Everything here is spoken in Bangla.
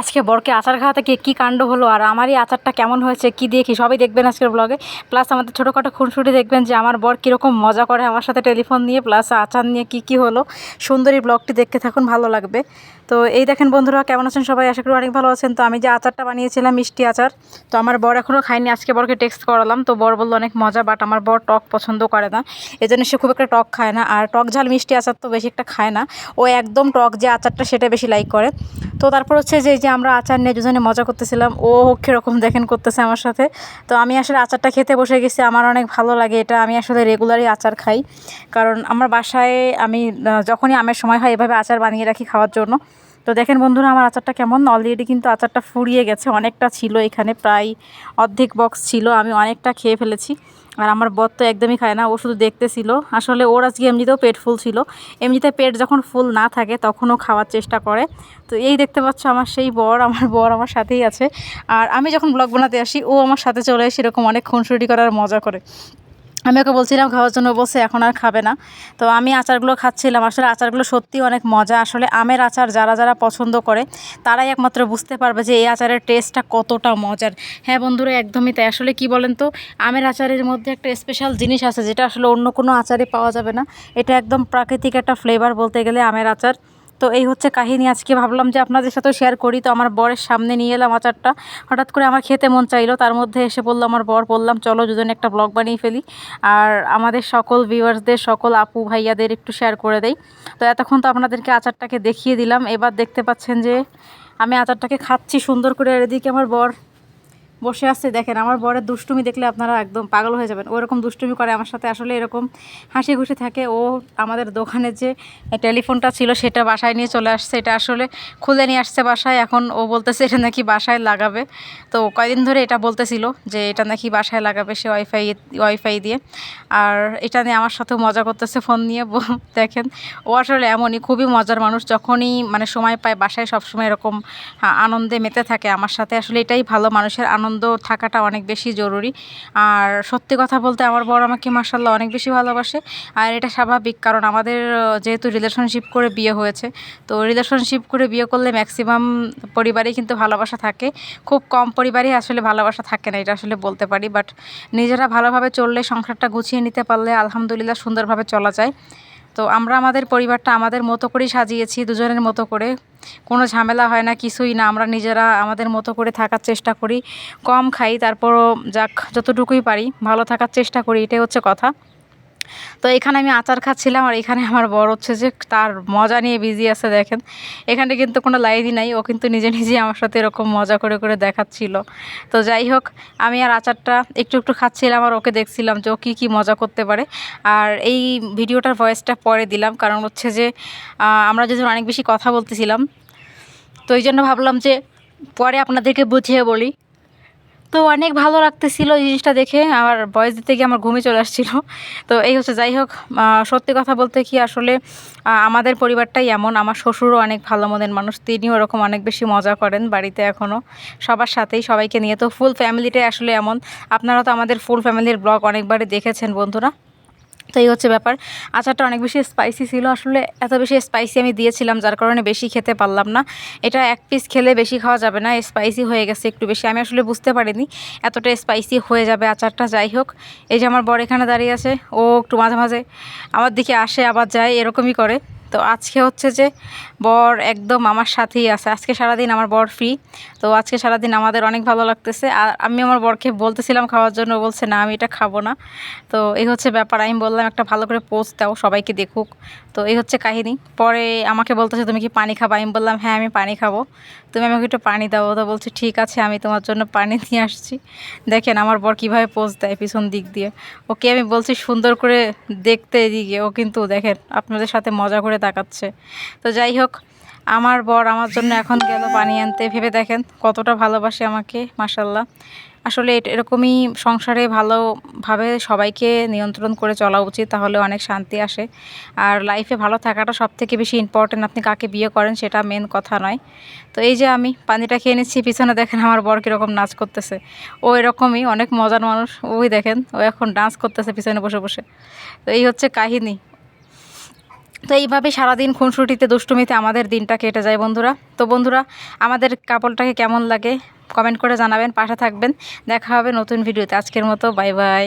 আজকে বরকে আচার খাওয়াতে গিয়ে কী কাণ্ড হলো আর আমার এই আচারটা কেমন হয়েছে, কী দিয়ে কি সবই দেখবেন আজকের ব্লগে প্লাস আমাদের ছোটোখাটো খুনসুটি দেখবেন যে আমার বর কীরকম মজা করে আমার সাথে টেলিফোন নিয়ে প্লাস আচার নিয়ে কী কী হলো। সুন্দরী ব্লগটি দেখতে থাকুন, ভালো লাগবে। তো এই দেখেন বন্ধুরা, কেমন আছেন সবাই? আশা করি অনেক ভালো আছেন। তো আমি যে আচারটা বানিয়েছিলাম, মিষ্টি আচার, তো আমার বর এখনও খায়নি। আজকে বরকে টেক্সট করালাম। তো বর বলল অনেক মজা বাট আমার বর টক পছন্দ করে না। এই জন্য সে খুব একটা টক খায় না। আর টক ঝাল মিষ্টি আচার তো বেশি একটা খায় না। ও একদম টক যে আচারটা সেটা বেশি লাইক করে। তো তারপর হচ্ছে যে যে আমরা আচার নিয়ে দুজনে মজা করতেছিলাম, ও কীরকম দেখেন করতেছে আমার সাথে। তো আমি আসলে আচারটা খেতে বসে গেছি, আমার অনেক ভালো লাগে এটা। আমি আসলে রেগুলারই আচার খাই, কারণ আমার বাসায় আমি যখনই আমের সময় হয় এভাবে আচার বানিয়ে রাখি খাওয়ার জন্য। তো দেখেন বন্ধুরা, আমার আচারটা কেমন? অলরেডি কিন্তু আচারটা ফুরিয়ে গেছে, অনেকটা ছিল এখানে, প্রায় অর্ধেক বক্স ছিল, আমি অনেকটা খেয়ে ফেলেছি। আর আমার বর তো একদমই খায় না, ও শুধু দেখতেছিল। আসলে ওর আজকে এমনিতেও পেট ফুল ছিল। এমনিতে পেট যখন ফুল না থাকে তখনও খাওয়ার চেষ্টা করে। তো এই দেখতে পাচ্ছ আমার সেই বর, আমার বর আমার সাথেই আছে। আর আমি যখন ব্লগ বানাতে আসি, ও আমার সাথে চলে এসে এরকম অনেক খুনসুটি করার মজা করে। আমি ওকে বলছিলাম খাওয়ার জন্য বলছে এখন আর খাবে না। তো আমি আচারগুলো খাচ্ছিলাম। আসলে আচারগুলো সত্যি অনেক মজা। আসলে আমের আচার যারা যারা পছন্দ করে, তারাই একমাত্র বুঝতে পারবে যে এই আচারের টেস্টটা কতটা মজার। হ্যাঁ বন্ধুরা, একদমই তাই। আসলে কি বলেন তো, আমের আচারের মধ্যে একটা স্পেশাল জিনিস আছে, যেটা আসলে অন্য কোনো আচারে পাওয়া যাবে না। এটা একদম প্রাকৃতিক একটা ফ্লেভার বলতে গেলে আমের আচার। তো এই হচ্ছে কাহিনী। আজকে ভাবলাম যে আপনাদের সাথেও শেয়ার করি। তো আমার বরের সামনে নিয়ে এলাম আচারটা। হঠাৎ করে আমার খেতে মন চাইলো। তার মধ্যে এসে বলল, আমার বর, বললাম, চলো দুজনে একটা ব্লগ বানিয়ে ফেলি। আর আমাদের সকল ভিউয়ার্সদের সকল আপু ভাইয়াদের একটু শেয়ার করে দেই। তো এতক্ষণ তো আপনাদেরকে আচারটাকে দেখিয়ে দিলাম। এবার দেখতে পাচ্ছেন যে আমি আচারটাকে খাচ্ছি সুন্দর করে। এদিকে আমার বর বসে আসছে দেখেন আমার বরের দুষ্টুমি দেখলে আপনারা একদম পাগল হয়ে যাবেন। ওরকম দুষ্টুমি করে আমার সাথে আসলে এরকম হাসি খুশি থাকে। ও আমাদের দোকানে যে টেলিফোনটা ছিল সেটা বাসায় নিয়ে চলে আসছে। এটা আসলে খুলে নিয়ে আসছে বাসায়। এখন ও বলতেছে, এটা নাকি বাসায় লাগাবে? তো কয়দিন ধরে এটা বলতেছিল যে, এটা নাকি বাসায় লাগাবে সে ওয়াইফাই ওয়াইফাই দিয়ে। আর এটা নিয়ে আমার সাথে মজা করতেছে ফোন নিয়ে। দেখেন, ও আসলে এমনই খুবই মজার মানুষ। যখনই মানে সময় পায়, বাসায় সবসময় এরকম আনন্দে মেতে থাকে। আমার সাথে আসলে এটাই ভালো মানুষের আনন্দ। থাকাটা অনেক বেশি জরুরি। আর সত্যি কথা বলতে আমার বড় আমাকে মার্শাল্লাহ অনেক বেশি ভালোবাসে। আর এটা স্বাভাবিক কারণ আমাদের যেহেতু রিলেশনশিপ করে বিয়ে হয়েছে, তো রিলেশনশিপ করে বিয়ে করলে ম্যাক্সিমাম পরিবারেই কিন্তু ভালোবাসা থাকে। খুব কম পরিবারেই আসলে ভালোবাসা থাকে না, এটা আসলে বলতে পারি। বাট নিজেরা ভালোভাবে চললে, সংসারটা গুছিয়ে নিতে পারলে আলহামদুলিল্লাহ সুন্দরভাবে চলা যায়। তো আমরা আমাদের পরিবারটা আমাদের মতো করেই সাজিয়েছি, দুজনের মতো করে। কোনো ঝামেলা হয় না, কিছুই না। আমরা নিজেরা আমাদের মতো করে থাকার চেষ্টা করি। কম খাই, তারপরও যাক, যতটুকুই পারি, ভালো থাকার চেষ্টা করি, এটাই হচ্ছে কথা। তো এখানে আমি আচার খাচ্ছিলাম আর এখানে আমার বড় হচ্ছে যে তার মজা নিয়ে বিজি আছে দেখেন। এখানে কিন্তু কোনো লাইনই নাই, ও কিন্তু নিজে নিজে আমার সাথে এরকম মজা করে করে দেখাচ্ছিল। তো যাই হোক, আমি আর আচারটা একটু একটু খাচ্ছিলাম আর ওকে দেখছিলাম যে ও কী কী মজা করতে পারে। আর এই ভিডিওটার ভয়েসটা পরে দিলাম, কারণ হচ্ছে যে আমরা যদি অনেক বেশি কথা বলতেছিলাম, তো এই জন্য ভাবলাম যে পরে আপনাদেরকে বুঝিয়ে বলি। তো অনেক ভালো লাগতেছিল এই জিনিসটা দেখে। আমার বয়স দিতে গিয়ে আমার ঘুমে চলে আসছিল। তো এই হচ্ছে, যাই হোক সত্যি কথা বলতে কি আসলে আমাদের পরিবারটাই এমন। আমার শ্বশুরও অনেক ভালো মনের মানুষ, তিনিও ওরকম অনেক বেশি মজা করেন বাড়িতে এখনও সবার সাথেই সবাইকে নিয়ে। তো ফুল ফ্যামিলিটাই আসলে এমন। আপনারা তো আমাদের ফুল ফ্যামিলির ব্লগ অনেকবারই দেখেছেন, বন্ধুরা। তো এই হচ্ছে ব্যাপার। আচারটা অনেক বেশি স্পাইসি ছিল। আসলে এত বেশি স্পাইসি আমি দিয়েছিলাম, যার কারণে বেশি খেতে পারলাম না। এটা এক পিস খেলে বেশি খাওয়া যাবে না স্পাইসি হয়ে গেছে একটু বেশি। আমি আসলে বুঝতে পারিনি এতটা স্পাইসি হয়ে যাবে আচারটা, যাই হোক। এই যে আমার বর এখানে দাঁড়িয়ে আছে, ও একটু মাঝে মাঝে আমার দিকে আসে, আবার যায়, এরকমই করে। তো আজকে হচ্ছে যে বর একদম আমার সাথেই আছে। আজকে সারাদিন আমার বর ফ্রি তো আজকে সারাদিন আমাদের অনেক ভালো লাগতেছে। আর আমি আমার বরকে বলতেছিলাম খাওয়ার জন্য বলছে, না, আমি এটা খাব না। তো এই হচ্ছে ব্যাপার, আমি বললাম, একটা ভালো করে পোস্ট দাও, সবাইকে দেখুক। তো এই হচ্ছে কাহিনী। পরে আমাকে বলতেছে, তুমি কি পানি খাবা? আমি বললাম হ্যাঁ আমি পানি খাব। তুমি আমাকে একটু পানি দাও। তো বলছে, ঠিক আছে, আমি তোমার জন্য পানি নিয়ে আসছি। দেখেন আমার বর কীভাবে পোজ দেয় পিছন দিক দিয়ে। ওকে আমি বলছি, সুন্দর করে দেখতে এদিকে। ও কিন্তু দেখেন, আপনাদের সাথে মজা করে তাকাচ্ছে। তো যাই হোক, আমার বর আমার জন্য এখন গেল পানি আনতে। ভেবে দেখেন, কতটা ভালোবাসে আমাকে মাসাল্লাহ আসলে এরকমই সংসারে ভালোভাবে সবাইকে নিয়ন্ত্রণ করে চলা উচিত, তাহলে অনেক শান্তি আসে। আর লাইফে ভালো থাকাটা সব থেকে বেশি ইম্পর্টেন্ট আপনি কাকে বিয়ে করেন সেটা মেন কথা নয়। তো এই যে আমি পানিটা খেয়ে নিচ্ছি, পিছনে দেখেন আমার বর কীরকম নাচ করতেছে। ও এরকমই, অনেক মজার মানুষ, ওই দেখেন, ও এখন ডান্স করতেছে পিছনে বসে বসে। তো এই হচ্ছে কাহিনী। তো এইভাবে সারাদিন খুনসুটিতে, দুষ্টুমিতে আমাদের দিনটা কেটে যায় বন্ধুরা। তো বন্ধুরা, আমাদের কাপড়টাকে কেমন লাগে? কমেন্ট করে জানাবেন, পাশে থাকবেন। দেখা হবে নতুন ভিডিওতে। আজকের মতো, বাই বাই।